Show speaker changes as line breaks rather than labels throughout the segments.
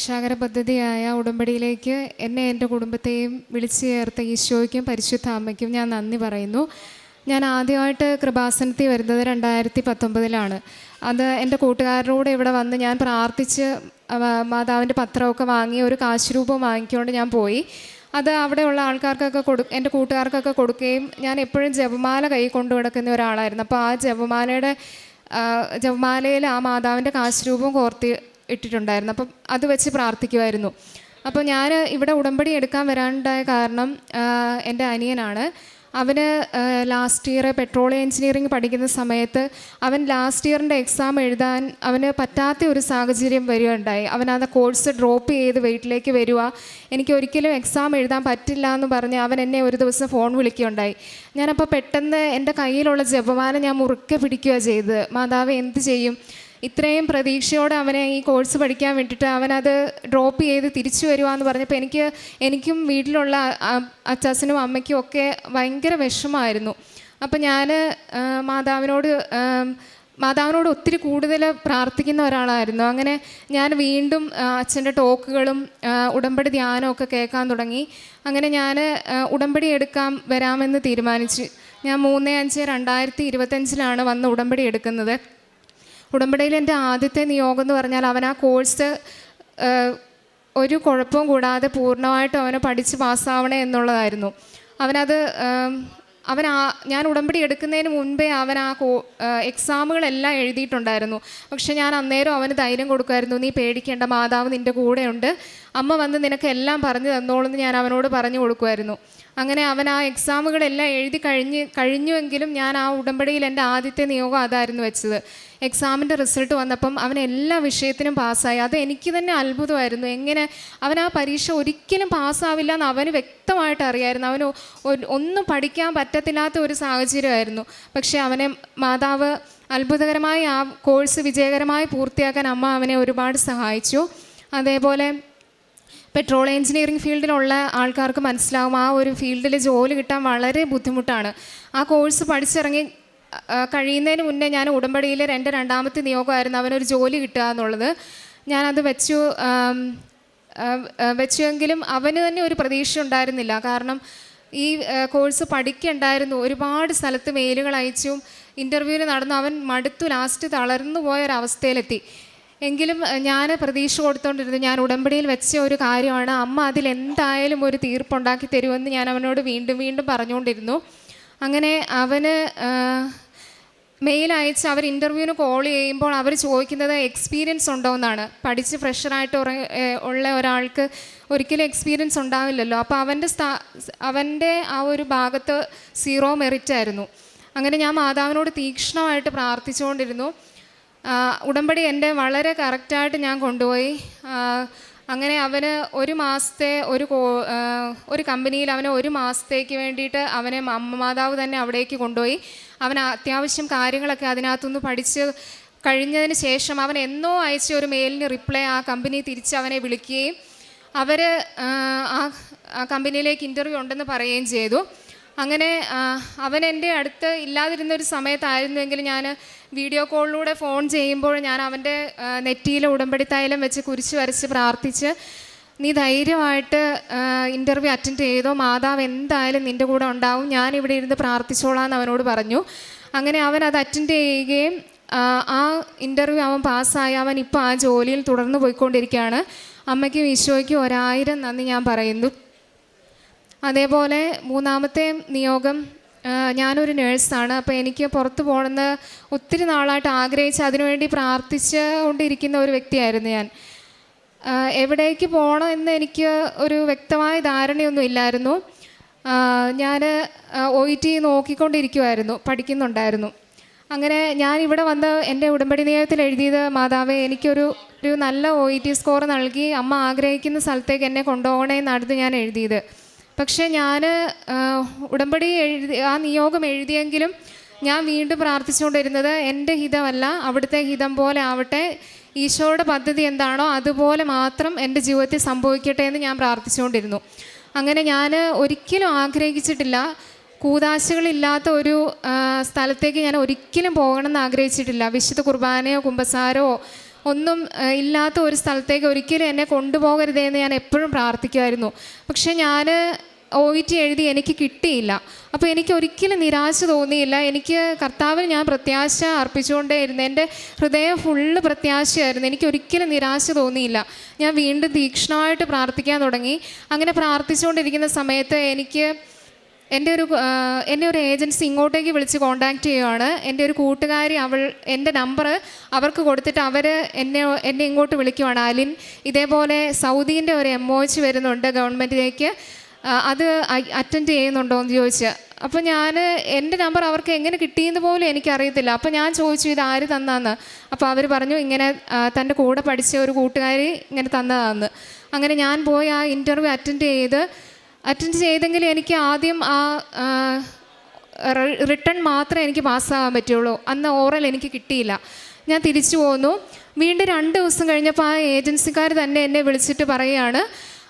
രക്ഷാകര പദ്ധതിയായ ഉടമ്പടിയിലേക്ക് എന്നെ എന്റെ കുടുംബത്തെയും വിളിച്ചു ചേർത്ത ഈശോയ്ക്കും പരിശുദ്ധ അമ്മയ്ക്കും ഞാൻ നന്ദി പറയുന്നു. ഞാൻ ആദ്യമായിട്ട് കൃപാസനത്തിൽ വരുന്നത് രണ്ടായിരത്തി പത്തൊമ്പതിലാണ് അത് എന്റെ കൂട്ടുകാരനോട് ഇവിടെ വന്ന് ഞാൻ പ്രാർത്ഥിച്ച് മാതാവിന്റെ പത്രമൊക്കെ വാങ്ങി ഒരു കാശുരൂപം വാങ്ങിക്കൊണ്ട് ഞാൻ പോയി. അത് അവിടെയുള്ള ആൾക്കാർക്കൊക്കെ കൊടു എന്റെ കൂട്ടുകാർക്കൊക്കെ കൊടുക്കുകയും ഞാൻ എപ്പോഴും ജപമാല കൈ കൊണ്ടു കിടക്കുന്ന ഒരാളായിരുന്നു. അപ്പോൾ ആ ജപമാലയുടെ ജപമാലയിൽ ആ മാതാവിന്റെ കാശുരൂപം കോർത്തി ഇട്ടിട്ടുണ്ടായിരുന്നു. അപ്പം അത് വെച്ച് പ്രാർത്ഥിക്കുമായിരുന്നു അപ്പോൾ ഞാൻ ഇവിടെ ഉടമ്പടി എടുക്കാൻ വരാനുണ്ടായ കാരണം എന്റെ അനിയനാണ്. അവന് ലാസ്റ്റ് ഇയർ പെട്രോളിയം എഞ്ചിനീയറിംഗ് പഠിക്കുന്ന സമയത്ത് അവൻ ലാസ്റ്റ് ഇയറിന്റെ എക്സാം എഴുതാൻ അവന് പറ്റാത്ത ഒരു സാഹചര്യം വരികയുണ്ടായി. അവൻ ആ കോഴ്സ് ഡ്രോപ്പ് ചെയ്ത് വീട്ടിലേക്ക് വരിക എനിക്ക് ഒരിക്കലും എക്സാം എഴുതാൻ പറ്റില്ല എന്ന് പറഞ്ഞ് അവൻ എന്നെ ഒരു ദിവസം ഫോൺ വിളിക്കുകയുണ്ടായി. ഞാനപ്പോൾ പെട്ടെന്ന് എന്റെ കയ്യിലുള്ള ജപമാല ഞാൻ മുറുക്കെ പിടിക്കുകയാണ് ചെയ്തത്. മാതാവ് എന്ത് ചെയ്യും? ഇത്രയും പ്രതീക്ഷയോടെ അവനെ ഈ കോഴ്സ് പഠിക്കാൻ വേണ്ടിയിട്ട് അവനത് ഡ്രോപ്പ് ചെയ്ത് തിരിച്ചു വരുവാന്ന് പറഞ്ഞപ്പോൾ എനിക്ക് എനിക്കും വീട്ടിലുള്ള അച്ചാസിനും അമ്മയ്ക്കും ഒക്കെ ഭയങ്കര വിഷമമായിരുന്നു. അപ്പം ഞാൻ മാതാവിനോട് മാതാവിനോട് ഒത്തിരി കൂടുതൽ പ്രാർത്ഥിക്കുന്ന ഒരാളായിരുന്നു. അങ്ങനെ ഞാൻ വീണ്ടും അച്ഛന്റെ ടോക്കുകളും ഉടമ്പടി ധ്യാനമൊക്കെ കേൾക്കാൻ തുടങ്ങി. അങ്ങനെ ഞാൻ ഉടമ്പടി എടുക്കാൻ വരാമെന്ന് തീരുമാനിച്ചു. ഞാൻ മൂന്ന് അഞ്ച് രണ്ടായിരത്തി ഇരുപത്തഞ്ചിലാണ് വന്ന് ഉടമ്പടി എടുക്കുന്നത്. ഉടമ്പടിയിൽ എന്റെ ആദ്യത്തെ നിയോഗം എന്ന് പറഞ്ഞാൽ അവൻ ആ കോഴ്സ് ഒരു കുഴപ്പവും കൂടാതെ പൂർണമായിട്ടും അവനെ പഠിച്ച് പാസ്സാവണേ എന്നുള്ളതായിരുന്നു. അവനത് അവൻ ആ ഞാൻ ഉടമ്പടി എടുക്കുന്നതിന് മുൻപേ അവൻ ആ കോ എക്സാമുകളെല്ലാം എഴുതിയിട്ടുണ്ടായിരുന്നു. പക്ഷെ ഞാൻ അന്നേരം അവന് ധൈര്യം കൊടുക്കുമായിരുന്നു നീ പേടിക്കേണ്ട മാതാവ് നിന്റെ കൂടെയുണ്ട്. അമ്മ വന്ന് നിനക്ക് എല്ലാം പറഞ്ഞു തന്നോളെന്ന് ഞാൻ അവനോട് പറഞ്ഞു കൊടുക്കുമായിരുന്നു. അങ്ങനെ അവൻ ആ എക്സാമുകളെല്ലാം എഴുതി കഴിഞ്ഞ് കഴിഞ്ഞുവെങ്കിലും ഞാൻ ആ ഉടമ്പടിയിൽ എന്റെ ആദ്യത്തെ നിയോഗം അതായിരുന്നു വെച്ചത്. എക്സാമിന്റെ റിസൾട്ട് വന്നപ്പം അവൻ എല്ലാ വിഷയത്തിനും പാസ്സായി. അത് എനിക്ക് തന്നെ അത്ഭുതമായിരുന്നു. എങ്ങനെ അവൻ ആ പരീക്ഷ ഒരിക്കലും പാസ്സാവില്ല എന്ന് അവന് വ്യക്തമായിട്ട് അറിയായിരുന്നു. അവന് ഒന്നും പഠിക്കാൻ പറ്റത്തില്ലാത്ത ഒരു സാഹചര്യമായിരുന്നു. പക്ഷേ അവനെ മാതാവ് അത്ഭുതകരമായി ആ കോഴ്സ് വിജയകരമായി പൂർത്തിയാക്കാൻ അമ്മ അവനെ ഒരുപാട് സഹായിച്ചു. അതേപോലെ പെട്രോൾ എഞ്ചിനീയറിംഗ് ഫീൽഡിലുള്ള ആൾക്കാർക്ക് മനസ്സിലാവും ആ ഒരു ഫീൽഡിൽ ജോലി കിട്ടാൻ വളരെ ബുദ്ധിമുട്ടാണ്. ആ കോഴ്സ് പഠിച്ചിറങ്ങി കഴിയുന്നതിന് മുന്നേ ഞാൻ ഉടമ്പടിയിലെ എന്റെ രണ്ടാമത്തെ നിയോഗമായിരുന്നു അവനൊരു ജോലി കിട്ടുക എന്നുള്ളത്. ഞാനത് വെച്ചു വെച്ചെങ്കിലും അവന് തന്നെ ഒരു പ്രതീക്ഷ ഉണ്ടായിരുന്നില്ല. കാരണം ഈ കോഴ്സ് പഠിക്കണ്ടായിരുന്നു. ഒരുപാട് സ്ഥലത്ത് മെയിലുകൾ അയച്ചും ഇന്റർവ്യൂവിൽ നടന്നു അവൻ മടുത്തു ലാസ്റ്റ് തളർന്നു പോയ ഒരവസ്ഥയിലെത്തി എങ്കിലും ഞാൻ പ്രതീക്ഷ കൊടുത്തോണ്ടിരുന്നു ഞാൻ ഉടമ്പടിയിൽ വെച്ച ഒരു കാര്യമാണ് അമ്മ അതിൽ എന്തായാലും ഒരു തീർപ്പുണ്ടാക്കി തരുമെന്ന് ഞാൻ അവനോട് വീണ്ടും വീണ്ടും പറഞ്ഞുകൊണ്ടിരുന്നു. അങ്ങനെ അവന് മെയിൽ അയച്ച് അവർ ഇന്റർവ്യൂവിന് കോൾ ചെയ്യുമ്പോൾ അവർ ചോദിക്കുന്നത് എക്സ്പീരിയൻസ് ഉണ്ടോ? എന്നാണ്. പഠിച്ച് ഫ്രഷറായിട്ട് ഉള്ള ഒരാൾക്ക് ഒരിക്കലും എക്സ്പീരിയൻസ് ഉണ്ടാവില്ലല്ലോ. അപ്പോൾ അവന്റെ സ്ഥാ അവന്റെ ആ ഒരു ഭാഗത്ത് സീറോ മെറിറ്റ് ആയിരുന്നു. അങ്ങനെ ഞാൻ മാതാവിനോട് തീക്ഷ്ണമായിട്ട് പ്രാർത്ഥിച്ചുകൊണ്ടിരുന്നു. ഉടമ്പടി എന്റെ വളരെ കറക്റ്റായിട്ട് ഞാൻ കൊണ്ടുപോയി. അങ്ങനെ അവന് ഒരു മാസത്തെ ഒരു ഒരു കമ്പനിയിൽ അവന് ഒരു മാസത്തേക്ക് വേണ്ടിയിട്ട് അവനെ അമ്മ മാതാവ് തന്നെ അവിടേക്ക് കൊണ്ടുപോയി. അവൻ അത്യാവശ്യം കാര്യങ്ങളൊക്കെ അതിനകത്തുനിന്ന് പഠിച്ച് കഴിഞ്ഞതിന് ശേഷം അവൻ എന്നോ അയച്ച ഒരു മെയിലിന് റിപ്ലൈ ആ കമ്പനി തിരിച്ച് അവനെ വിളിക്കുകയും അവർ ആ കമ്പനിയിലേക്ക് ഇന്റർവ്യൂ ഉണ്ടെന്ന് പറയുകയും ചെയ്തു. അങ്ങനെ അവൻ എന്റെ അടുത്ത് ഇല്ലാതിരുന്ന ഒരു സമയത്തായിരുന്നെങ്കിൽ ഞാൻ വീഡിയോ കോളിലൂടെ ഫോൺ ചെയ്യുമ്പോൾ ഞാൻ അവന്റെ നെറ്റിയിൽ ഉടമ്പടി തൈലം വെച്ച് കുരിശ് വരച്ച് പ്രാർത്ഥിച്ച് നീ ധൈര്യമായിട്ട് ഇന്റർവ്യൂ അറ്റൻഡ് ചെയ്തോ? മാതാവ് എന്തായാലും നിന്റെ കൂടെ ഉണ്ടാവും. ഞാൻ ഇവിടെ ഇരുന്ന് പ്രാർത്ഥിച്ചോളാം എന്ന് അവനോട് പറഞ്ഞു. അങ്ങനെ അവൻ അത് അറ്റൻഡ് ചെയ്യുകയും ആ ഇന്റർവ്യൂ അവൻ പാസ്സായി അവൻ ഇപ്പോൾ ആ ജോലിയിൽ തുടർന്ന് പോയിക്കൊണ്ടിരിക്കുകയാണ്. അമ്മയ്ക്കും ഈശോയ്ക്കും ഒരായിരം നന്ദി ഞാൻ പറയുന്നു. അതേപോലെ മൂന്നാമത്തെ നിയോഗം ഞാനൊരു നേഴ്സാണ് അപ്പോൾ എനിക്ക് പുറത്ത് പോകണമെന്ന് ഒത്തിരി നാളായിട്ട് ആഗ്രഹിച്ച് അതിനുവേണ്ടി പ്രാർത്ഥിച്ച് കൊണ്ടിരിക്കുന്ന ഒരു വ്യക്തിയായിരുന്നു ഞാൻ. എവിടേക്ക് പോകണം എന്ന് എനിക്ക് ഒരു വ്യക്തമായ ധാരണയൊന്നും ഇല്ലായിരുന്നു. ഞാൻ ഒ ഇ ടി നോക്കിക്കൊണ്ടിരിക്കുമായിരുന്നു പഠിക്കുന്നുണ്ടായിരുന്നു. അങ്ങനെ ഞാൻ ഇവിടെ വന്ന് എന്റെ ഉടമ്പടി നിയമത്തിൽ എഴുതിയത് മാതാവേ എനിക്കൊരു ഒരു നല്ല ഒ ഇ ടി സ്കോർ നൽകി അമ്മ ആഗ്രഹിക്കുന്ന സ്ഥലത്തേക്ക് എന്നെ കൊണ്ടുപോകണേ എന്നായിരുന്നു ഞാൻ എഴുതിയത്. പക്ഷേ ഞാൻ ഉടമ്പടി എഴുതി ആ നിയോഗം എഴുതിയെങ്കിലും ഞാൻ വീണ്ടും പ്രാർത്ഥിച്ചുകൊണ്ടിരുന്നത് എന്റെ ഹിതമല്ല അവിടുത്തെ ഹിതം പോലെ ആവട്ടെ ഈശോയുടെ പദ്ധതി എന്താണോ അതുപോലെ മാത്രം എന്റെ ജീവിതത്തിൽ സംഭവിക്കട്ടെ എന്ന് ഞാൻ പ്രാർത്ഥിച്ചുകൊണ്ടിരുന്നു. അങ്ങനെ ഞാൻ ഒരിക്കലും ആഗ്രഹിച്ചിട്ടില്ല. കൂതാശകളില്ലാത്ത ഒരു സ്ഥലത്തേക്ക് ഞാൻ ഒരിക്കലും പോകണമെന്ന് ആഗ്രഹിച്ചിട്ടില്ല. വിശുദ്ധ കുർബാനയോ കുമ്പസാരോ ഒന്നും ഇല്ലാത്ത ഒരു സ്ഥലത്തേക്ക് ഒരിക്കലും എന്നെ കൊണ്ടുപോകരുതേ എന്ന് ഞാൻ എപ്പോഴും പ്രാർത്ഥിക്കുമായിരുന്നു. പക്ഷേ ഞാൻ ഒ ഇ ടി എഴുതി എനിക്ക് കിട്ടിയില്ല. അപ്പോൾ എനിക്ക് ഒരിക്കലും നിരാശ തോന്നിയില്ല. എനിക്ക് കർത്താവിന് ഞാൻ പ്രത്യാശ അർപ്പിച്ചുകൊണ്ടേയിരുന്നു എന്റെ ഹൃദയം ഫുള്ള് പ്രത്യാശയായിരുന്നു. എനിക്ക് ഒരിക്കലും നിരാശ തോന്നിയില്ല. ഞാൻ വീണ്ടും തീക്ഷ്ണമായിട്ട് പ്രാർത്ഥിക്കാൻ തുടങ്ങി. അങ്ങനെ പ്രാർത്ഥിച്ചുകൊണ്ടിരിക്കുന്ന സമയത്ത് എനിക്ക് എന്റെ ഒരു എന്റെ ഒരു ഏജൻസി ഇങ്ങോട്ടേക്ക് വിളിച്ച് കോൺടാക്റ്റ് ചെയ്യുവാണ്. എന്റെ ഒരു കൂട്ടുകാരി അവൾ എന്റെ നമ്പർ അവർക്ക് കൊടുത്തിട്ട് അവർ എന്നെ എന്നെ ഇങ്ങോട്ട് വിളിക്കുവാണ്. അലിൻ ഇതേപോലെ സൗദീന്റെ ഒരു എം ഒ എച്ച് വരുന്നുണ്ട് ഗവൺമെന്റിലേക്ക്. അത് അറ്റൻഡ് ചെയ്യുന്നുണ്ടോ എന്ന് ചോദിച്ച്. അപ്പോൾ ഞാൻ എന്റെ നമ്പർ അവർക്ക് എങ്ങനെ കിട്ടിയെന്ന് പോലും എനിക്കറിയത്തില്ല. അപ്പോൾ ഞാൻ ചോദിച്ചു ഇത് ആര് തന്നാന്ന്? അപ്പോൾ അവർ പറഞ്ഞു ഇങ്ങനെ തന്റെ കൂടെ പഠിച്ച ഒരു കൂട്ടുകാരി ഇങ്ങനെ തന്നതാന്ന്. അങ്ങനെ ഞാൻ പോയി ആ ഇന്റർവ്യൂ അറ്റൻഡ് ചെയ്ത്. അറ്റൻഡ് ചെയ്തെങ്കിൽ എനിക്ക് ആദ്യം ആ റിട്ടേൺ മാത്രമേ എനിക്ക് പാസ്സാകാൻ പറ്റുള്ളൂ. അന്ന് ഓറൽ എനിക്ക് കിട്ടിയില്ല. ഞാൻ തിരിച്ചു പോന്നു. വീണ്ടും രണ്ട് ദിവസം കഴിഞ്ഞപ്പോൾ ആ ഏജൻസിക്കാർ തന്നെ എന്നെ വിളിച്ചിട്ട് പറയുകയാണ്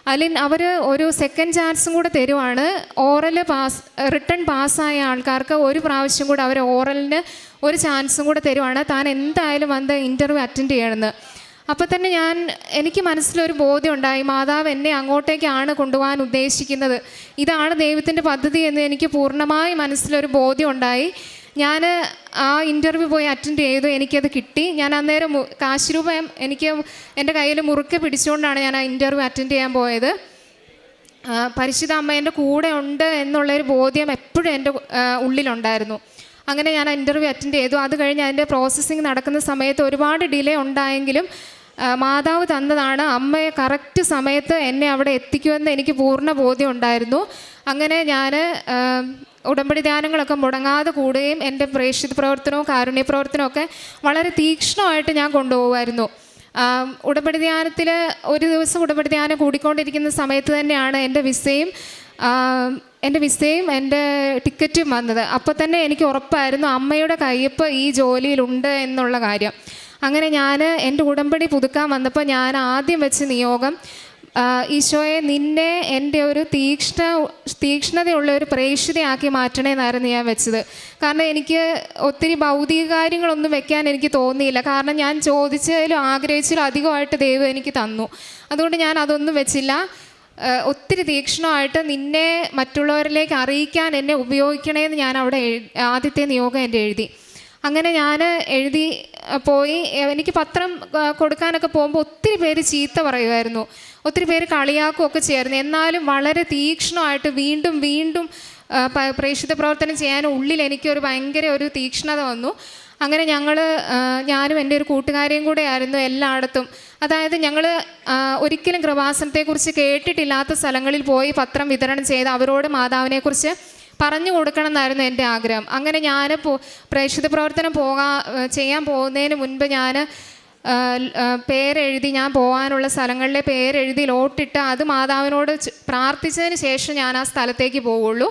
അലിൻ അവർ ഒരു സെക്കൻഡ് ചാൻസും കൂടെ തരുവാണ്. ഓറൽ പാസ് റിട്ടേൺ പാസ്സായ ആൾക്കാർക്ക് ഒരു പ്രാവശ്യം കൂടെ അവർ ഓറലിന് ഒരു ചാൻസും കൂടെ തരുവാണ്. താൻ എന്തായാലും വന്ന് ഇന്റർവ്യൂ അറ്റൻഡ് ചെയ്യണമെന്ന്. അപ്പോൾ തന്നെ ഞാൻ എനിക്ക് മനസ്സിലൊരു ബോധ്യം ഉണ്ടായി മാതാവ് എന്നെ അങ്ങോട്ടേക്കാണ് കൊണ്ടുപോകാൻ ഉദ്ദേശിക്കുന്നത്. ഇതാണ് ദൈവത്തിന്റെ പദ്ധതി എന്ന് എനിക്ക് പൂർണമായി മനസ്സിലൊരു ബോധ്യം ഉണ്ടായി ഞാൻ ആ ഇന്റർവ്യൂ പോയി അറ്റൻഡ് ചെയ്തു എനിക്കത് കിട്ടി. ഞാൻ അന്നേരം കാശ് രൂപ എനിക്ക് എന്റെ കയ്യിൽ മുറുക്കെ പിടിച്ചുകൊണ്ടാണ് ഞാൻ ആ ഇന്റർവ്യൂ അറ്റൻഡ് ചെയ്യാൻ പോയത്. പരിശുദ്ധ അമ്മ എന്റെ കൂടെ ഉണ്ട് എന്നുള്ളൊരു ബോധ്യം എപ്പോഴും എന്റെ ഉള്ളിലുണ്ടായിരുന്നു. അങ്ങനെ ഞാൻ ഇന്റർവ്യൂ അറ്റൻഡ് ചെയ്തു. അത് കഴിഞ്ഞ് അതിന്റെ പ്രോസസ്സിങ് നടക്കുന്ന സമയത്ത് ഒരുപാട് ഡിലേ ഉണ്ടായെങ്കിലും മാതാവ് തന്നതാണ്. അമ്മയെ കറക്റ്റ് സമയത്ത് എന്നെ അവിടെ എത്തിക്കുമെന്ന് എനിക്ക് പൂർണ ബോധ്യം ഉണ്ടായിരുന്നു അങ്ങനെ ഞാൻ ഉടമ്പടി ധ്യാനങ്ങളൊക്കെ മുടങ്ങാതെ കൂടുകയും എന്റെ പ്രേക്ഷിത പ്രവർത്തനവും കാരുണ്യ പ്രവർത്തനവും ഒക്കെ വളരെ തീക്ഷ്ണമായിട്ട് ഞാൻ കൊണ്ടുപോകുമായിരുന്നു. ഉടമ്പടി ധ്യാനത്തിൽ ഒരു ദിവസം ഉടമ്പടി ധ്യാനം കൂടിക്കൊണ്ടിരിക്കുന്ന സമയത്ത് തന്നെയാണ് എന്റെ വിസയും എന്റെ വിസയും എന്റെ ടിക്കറ്റും വന്നത്. അപ്പോൾ തന്നെ എനിക്ക് ഉറപ്പായിരുന്നു അമ്മയുടെ കയ്യപ്പ് ഈ ജോലിയിലുണ്ട് എന്നുള്ള കാര്യം. അങ്ങനെ ഞാൻ എന്റെ ഉടമ്പടി പുതുക്കാൻ വന്നപ്പോൾ ഞാൻ ആദ്യം വെച്ച് നിയോഗം ഈശോയെ നിന്നെ എന്റെ ഒരു തീക്ഷ്ണ തീക്ഷ്ണതയുള്ള ഒരു പ്രേക്ഷിതയാക്കി മാറ്റണേന്നായിരുന്നു ഞാൻ വെച്ചത്. കാരണം എനിക്ക് ഒത്തിരി ഭൗതിക കാര്യങ്ങളൊന്നും വെക്കാൻ എനിക്ക് തോന്നിയില്ല. കാരണം ഞാൻ ചോദിച്ചതിലും ആഗ്രഹിച്ചതിലും അധികമായിട്ട് ദൈവം എനിക്ക് തന്നു. അതുകൊണ്ട് ഞാൻ അതൊന്നും വെച്ചില്ല. ഒത്തിരി തീക്ഷ്ണമായിട്ട് നിന്നെ മറ്റുള്ളവരിലേക്ക് അറിയിക്കാൻ എന്നെ ഉപയോഗിക്കണേന്ന് ഞാൻ അവിടെ ആദ്യത്തെ നിയോഗം എന്റെ എഴുതി. അങ്ങനെ ഞാൻ എഴുതി പോയി. എനിക്ക് പത്രം കൊടുക്കാനൊക്കെ പോകുമ്പോൾ ഒത്തിരി പേര് ചീത്ത പറയുമായിരുന്നു ഒത്തിരി പേര് കളിയാക്കുകയൊക്കെ ചേർന്നു എന്നാലും വളരെ തീക്ഷ്ണമായിട്ട് വീണ്ടും വീണ്ടും പ്രേക്ഷിത പ്രവർത്തനം ചെയ്യാൻ ഉള്ളിൽ എനിക്കൊരു ഭയങ്കര ഒരു തീക്ഷ്ണത വന്നു. അങ്ങനെ ഞങ്ങൾ ഞാനും എന്റെ ഒരു കൂട്ടുകാരിയും കൂടെ ആയിരുന്നു എല്ലായിടത്തും. അതായത് ഞങ്ങൾ ഒരിക്കലും കൃപാസനത്തെക്കുറിച്ച് കേട്ടിട്ടില്ലാത്ത സ്ഥലങ്ങളിൽ പോയി പത്രം വിതരണം ചെയ്ത് അവരോട് മാതാവിനെക്കുറിച്ച് പറഞ്ഞു കൊടുക്കണം എന്നായിരുന്നു എന്റെ ആഗ്രഹം. അങ്ങനെ ഞാൻ പോ പ്രേക്ഷിത പ്രവർത്തനം പോകാ ചെയ്യാൻ പോകുന്നതിന് മുൻപ് ഞാൻ പേരെഴുതി ഞാൻ പോകാനുള്ള സ്ഥലങ്ങളിലെ പേരെഴുതി ലോട്ടിട്ട് അത് മാതാവിനോട് പ്രാർത്ഥിച്ചതിന് ശേഷം ഞാൻ ആ സ്ഥലത്തേക്ക് പോവുള്ളൂ.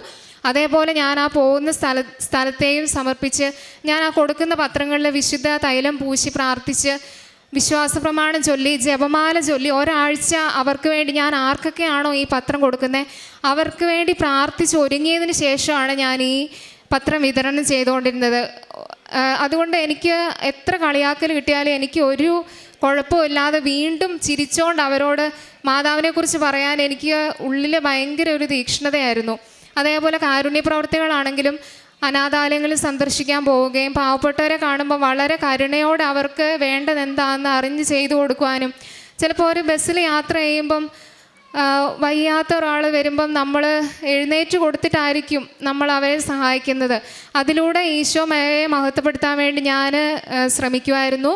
അതേപോലെ ഞാൻ ആ പോകുന്ന സ്ഥല സ്ഥലത്തെയും സമർപ്പിച്ച് ഞാൻ ആ കൊടുക്കുന്ന പത്രങ്ങളിൽ വിശുദ്ധ തൈലം പൂശി പ്രാർത്ഥിച്ച് വിശ്വാസ പ്രമാണം ചൊല്ലി ജപമാല ചൊല്ലി ഒരാഴ്ച അവർക്ക് വേണ്ടി ഞാൻ ആർക്കൊക്കെയാണോ ഈ പത്രം കൊടുക്കുന്നത് അവർക്ക് വേണ്ടി പ്രാർത്ഥിച്ച് ഒരുങ്ങിയതിന് ശേഷമാണ് ഞാൻ ഈ പത്രം വിതരണം ചെയ്തുകൊണ്ടിരുന്നത്. അതുകൊണ്ട് എനിക്ക് എത്ര കളിയാക്കൽ കിട്ടിയാലും എനിക്ക് ഒരു കുഴപ്പമില്ലാതെ വീണ്ടും ചിരിച്ചുകൊണ്ട് അവരോട് മാതാവിനെക്കുറിച്ച് പറയാൻ എനിക്ക് ഉള്ളിൽ ഭയങ്കര ഒരു തീക്ഷ്ണതയായിരുന്നു. അതേപോലെ കാരുണ്യ പ്രവർത്തികളാണെങ്കിലും അനാഥാലയങ്ങളിൽ സന്ദർശിക്കാൻ പോവുകയും പാവപ്പെട്ടവരെ കാണുമ്പോൾ വളരെ കരുണയോടെ അവർക്ക് വേണ്ടത് എന്താണെന്ന് അറിഞ്ഞ് ചെയ്തു കൊടുക്കുവാനും. ചിലപ്പോൾ ഒരു ബസ്സിൽ യാത്ര ചെയ്യുമ്പം വയ്യാത്ത ഒരാൾ വരുമ്പം നമ്മൾ എഴുന്നേറ്റ് കൊടുത്തിട്ടായിരിക്കും നമ്മൾ അവരെ സഹായിക്കുന്നത്. അതിലൂടെ ഈശോമയെ മഹത്വപ്പെടുത്താൻ വേണ്ടി ഞാൻ ശ്രമിക്കുമായിരുന്നു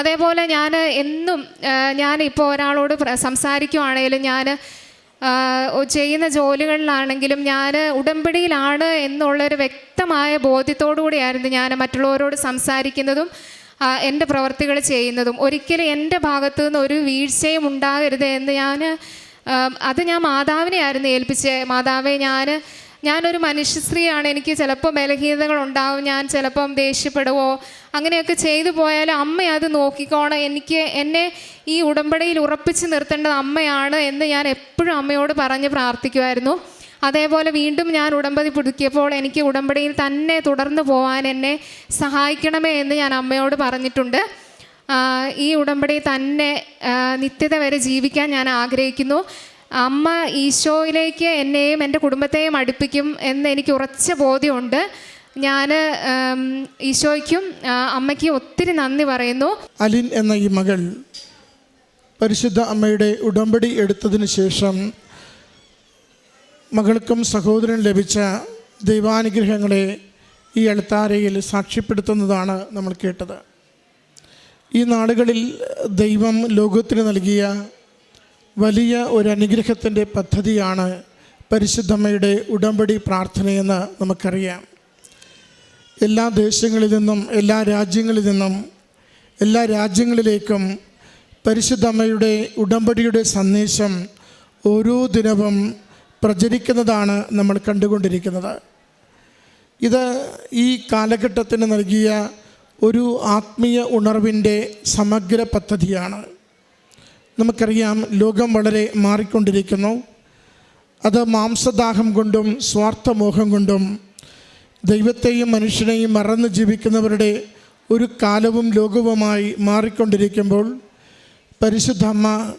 അതേപോലെ ഞാൻ എന്നും ഞാനിപ്പോൾ ഒരാളോട് സംസാരിക്കുവാണെങ്കിലും ഞാൻ ചെയ്യുന്ന ജോലികളിലാണെങ്കിലും ഞാൻ ഉടമ്പടിയിലാണ് എന്നുള്ളൊരു വ്യക്തമായ ബോധ്യത്തോടു കൂടിയായിരുന്നു ഞാൻ മറ്റുള്ളവരോട് സംസാരിക്കുന്നതും എന്റെ പ്രവർത്തികൾ ചെയ്യുന്നതും. ഒരിക്കലും എന്റെ ഭാഗത്തു നിന്ന് ഒരു വീഴ്ചയും ഉണ്ടാകരുത് എന്ന് ഞാൻ അത് ഞാൻ മാതാവിനെയായിരുന്നു ഏൽപ്പിച്ചത്. മാതാവെ ഞാൻ ഞാനൊരു മനുഷ്യസ്ത്രീയാണ് എനിക്ക് ചിലപ്പോൾ ബലഹീനതകൾ ഉണ്ടാവും ഞാൻ ചിലപ്പം ദേഷ്യപ്പെടുവോ അങ്ങനെയൊക്കെ ചെയ്തു പോയാൽ അമ്മ അത് നോക്കിക്കോണം. എനിക്ക് എന്നെ ഈ ഉടമ്പടിയിൽ ഉറപ്പിച്ച് നിർത്തേണ്ടത് അമ്മയാണ് എന്ന് ഞാൻ എപ്പോഴും അമ്മയോട് പറഞ്ഞ് പ്രാർത്ഥിക്കുമായിരുന്നു. അതേപോലെ വീണ്ടും ഞാൻ ഉടമ്പടി പുതുക്കിയപ്പോൾ എനിക്ക് ഉടമ്പടിയിൽ തന്നെ തുടർന്ന് പോകാൻ എന്നെ സഹായിക്കണമേ എന്ന് ഞാൻ അമ്മയോട് പറഞ്ഞിട്ടുണ്ട്. ഈ ഉടമ്പടി തന്നെ നിത്യത വരെ ജീവിക്കാൻ ഞാൻ ആഗ്രഹിക്കുന്നു. അമ്മ ഈശോയിലേക്ക് എന്നെയും എന്റെ കുടുംബത്തെയും അടുപ്പിക്കും എന്ന് എനിക്ക് ഉറച്ച ബോധ്യമുണ്ട്. ഞാൻ ഈശോയ്ക്കും അമ്മയ്ക്കും ഒത്തിരി നന്ദി പറയുന്നു.
അലിൻ എന്ന ഈ മകൾ പരിശുദ്ധ അമ്മയുടെ ഉടമ്പടി എടുത്തതിന് ശേഷം മകൾക്കും സഹോദരനും ലഭിച്ച ദൈവാനുഗ്രഹങ്ങളെ ഈ അൾത്താരയിൽ സാക്ഷ്യപ്പെടുത്തുന്നതാണ് നമ്മൾ കേട്ടത്. ഈ നാടുകളിൽ ദൈവം ലോകത്തിന് നൽകിയ വലിയ ഒരു അനുഗ്രഹത്തിന്റെ പദ്ധതിയാണ് പരിശുദ്ധമ്മയുടെ ഉടമ്പടി പ്രാർത്ഥനയെന്ന് നമുക്കറിയാം. എല്ലാ ദേശങ്ങളിൽ നിന്നും എല്ലാ രാജ്യങ്ങളിൽ നിന്നും എല്ലാ രാജ്യങ്ങളിലേക്കും പരിശുദ്ധമ്മയുടെ ഉടമ്പടിയുടെ സന്ദേശം ഓരോ ദിനവും പ്രചരിക്കുന്നതാണ് നമ്മൾ കണ്ടുകൊണ്ടിരിക്കുന്നത്. ഇത് ഈ കാലഘട്ടത്തിന് നൽകിയ ഒരു ആത്മീയ ഉണർവിന്റെ സമഗ്ര പദ്ധതിയാണ്. നമുക്കറിയാം ലോകം വളരെ മാറിക്കൊണ്ടിരിക്കുന്നു. അത് മാംസദാഹം കൊണ്ടും സ്വാർത്ഥമോഹം കൊണ്ടും ദൈവത്തെയും മനുഷ്യനെയും മറന്ന് ജീവിക്കുന്നവരുടെ ഒരു കാലവും ലോകവുമായി മാറിക്കൊണ്ടിരിക്കുമ്പോൾ പരിശുദ്ധ അമ്മ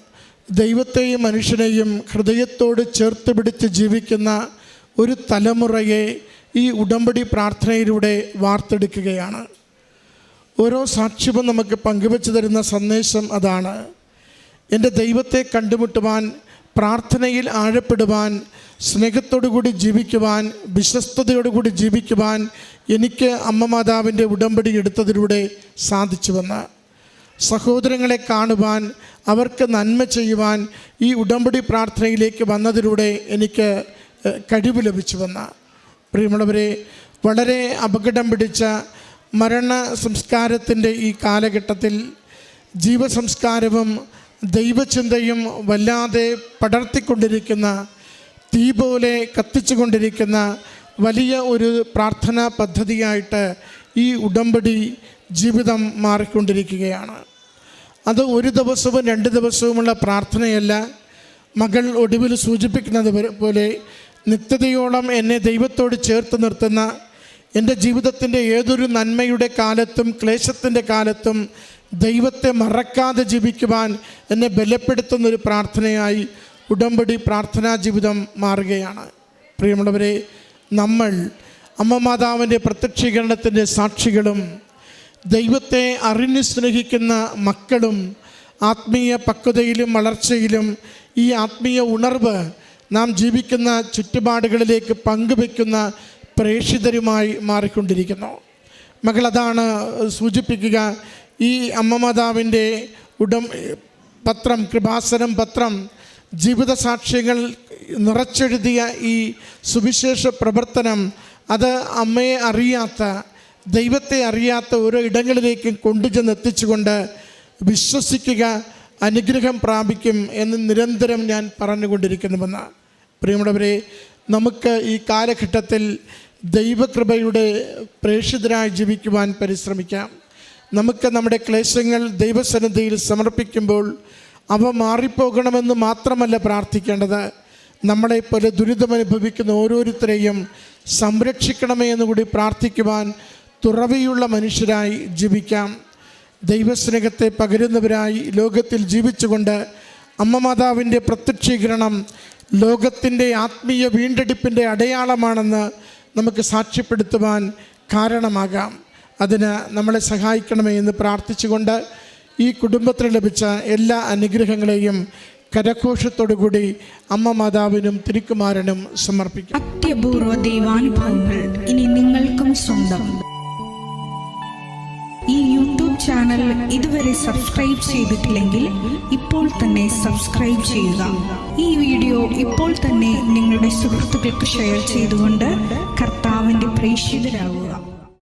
ദൈവത്തെയും മനുഷ്യനെയും ഹൃദയത്തോട് ചേർത്ത് പിടിച്ച് ജീവിക്കുന്ന ഒരു തലമുറയെ ഈ ഉടമ്പടി പ്രാർത്ഥനയിലൂടെ വാർത്തെടുക്കുകയാണ്. ഓരോ സാക്ഷ്യവും നമുക്ക് പങ്കുവച്ചു തരുന്ന സന്ദേശം അതാണ്. എന്റെ ദൈവത്തെ കണ്ടുമുട്ടുവാൻ പ്രാർത്ഥനയിൽ ആഴപ്പെടുവാൻ സ്നേഹത്തോടുകൂടി ജീവിക്കുവാൻ വിശ്വസ്തയോടുകൂടി ജീവിക്കുവാൻ എനിക്ക് അമ്മ മാതാവിന്റെ ഉടമ്പടി എടുത്തതിലൂടെ സാധിച്ചുവെന്ന് സഹോദരങ്ങളെ കാണുവാൻ അവർക്ക് നന്മ ചെയ്യുവാൻ ഈ ഉടമ്പടി പ്രാർത്ഥനയിലേക്ക് വന്നതിലൂടെ എനിക്ക് കഴിവ് ലഭിച്ചുവെന്ന് പ്രിയമുള്ളവരെ വളരെ അപകടം പിടിച്ച മരണ സംസ്കാരത്തിന്റെ ഈ കാലഘട്ടത്തിൽ ജീവസംസ്കാരവും ദൈവചിന്തയും വല്ലാതെ പടർത്തിക്കൊണ്ടിരിക്കുന്ന തീ പോലെ കത്തിച്ചുകൊണ്ടിരിക്കുന്ന വലിയ ഒരു പ്രാർത്ഥനാ പദ്ധതിയായിട്ട് ഈ ഉടമ്പടി ജീവിതം മാറിക്കൊണ്ടിരിക്കുകയാണ്. അത് ഒരു ദിവസവും രണ്ട് ദിവസവുമുള്ള പ്രാർത്ഥനയല്ല. മകൾ ഒടുവിൽ സൂചിപ്പിക്കുന്നത് പോലെ നിത്യതയോളം എന്നെ ദൈവത്തോട് ചേർത്ത് നിർത്തുന്ന എന്റെ ജീവിതത്തിന്റെ ഏതൊരു നന്മയുടെ കാലത്തും ക്ലേശത്തിന്റെ കാലത്തും ദൈവത്തെ മറക്കാതെ ജീവിക്കുവാൻ എന്നെ ബലപ്പെടുത്തുന്ന ഒരു പ്രാർത്ഥനയായി ഉടമ്പടി പ്രാർത്ഥനാ ജീവിതം മാറുകയാണ്. പ്രിയമുള്ളവരെ നമ്മൾ അമ്മ മാതാവിന്റെ പ്രത്യക്ഷീകരണത്തിന്റെ സാക്ഷികളും ദൈവത്തെ അറിഞ്ഞു സ്നേഹിക്കുന്ന മക്കളും ആത്മീയ പക്വതയിലും വളർച്ചയിലും ഈ ആത്മീയ ഉണർവ് നാം ജീവിക്കുന്ന ചുറ്റുപാടുകളിലേക്ക് പങ്കുവെക്കുന്ന പ്രേക്ഷിതരുമായി മാറിക്കൊണ്ടിരിക്കുന്നു. മകൾ അതാണ് സൂചിപ്പിക്കുക ഈ അമ്മ മാതാവിന്റെ ഉടം പത്രം കൃപാസനം പത്രം ജീവിത സാക്ഷ്യങ്ങൾ നിറച്ചെഴുതിയ ഈ സുവിശേഷ പ്രവർത്തനം അത് അമ്മയെ അറിയാത്ത ദൈവത്തെ അറിയാത്ത ഓരോ ഇടങ്ങളിലേക്കും കൊണ്ടുചെന്ന് എത്തിച്ചുകൊണ്ട് വിശ്വസിക്കുക അനുഗ്രഹം പ്രാപിക്കും എന്ന് നിരന്തരം ഞാൻ പറഞ്ഞുകൊണ്ടിരിക്കുന്നുവെന്ന്. പ്രിയമുള്ളവരെ നമുക്ക് ഈ കാലഘട്ടത്തിൽ ദൈവകൃപയുടെ പ്രേക്ഷിതരായി ജീവിക്കുവാൻ പരിശ്രമിക്കാം. നമുക്ക് നമ്മുടെ ക്ലേശങ്ങൾ ദൈവസന്നിധിയിൽ സമർപ്പിക്കുമ്പോൾ അവ മാറിപ്പോകണമെന്ന് മാത്രമല്ല പ്രാർത്ഥിക്കേണ്ടത്. നമ്മളെ നമ്മളെപ്പോലെ ദുരിതമനുഭവിക്കുന്ന ഓരോരുത്തരെയും സംരക്ഷിക്കണമേ എന്ന് കൂടി പ്രാർത്ഥിക്കുവാൻ തുറവിയുള്ള മനുഷ്യരായി ജീവിക്കാം. ദൈവസ്നേഹത്തെ പകരുന്നവരായി ലോകത്തിൽ ജീവിച്ചുകൊണ്ട് അമ്മ മാതാവിന്റെ പ്രത്യക്ഷീകരണം ലോകത്തിന്റെ ആത്മീയ വീണ്ടെടുപ്പിന്റെ അടയാളമാണെന്ന് നമുക്ക് സാക്ഷ്യപ്പെടുത്തുവാൻ കാരണമാകാം. അതിന് നമ്മളെ സഹായിക്കണമേ എന്ന് പ്രാർത്ഥിച്ചുകൊണ്ട് ഈ കുടുംബത്തിന് ലഭിച്ച എല്ലാ അനുഗ്രഹങ്ങളെയും കരഘോഷത്തോടുകൂടി അമ്മ മാതാവിനും തിരുക്കുമാരനും സമർപ്പിക്കും.
അത്യപൂർവ ദൈവാനുഭവങ്ങൾ ഇനി നിങ്ങൾക്കും സ്വന്തം. ഈ യൂട്യൂബ് ചാനൽ ഇതുവരെ സബ്സ്ക്രൈബ് ചെയ്തിട്ടില്ലെങ്കിൽ ഇപ്പോൾ തന്നെ സബ്സ്ക്രൈബ് ചെയ്യുക. ഈ വീഡിയോ ഇപ്പോൾ തന്നെ നിങ്ങളുടെ സുഹൃത്തുക്കൾക്ക് ഷെയർ ചെയ്തുകൊണ്ട് കർത്താവിന്റെ പ്രേക്ഷിതരാകുക.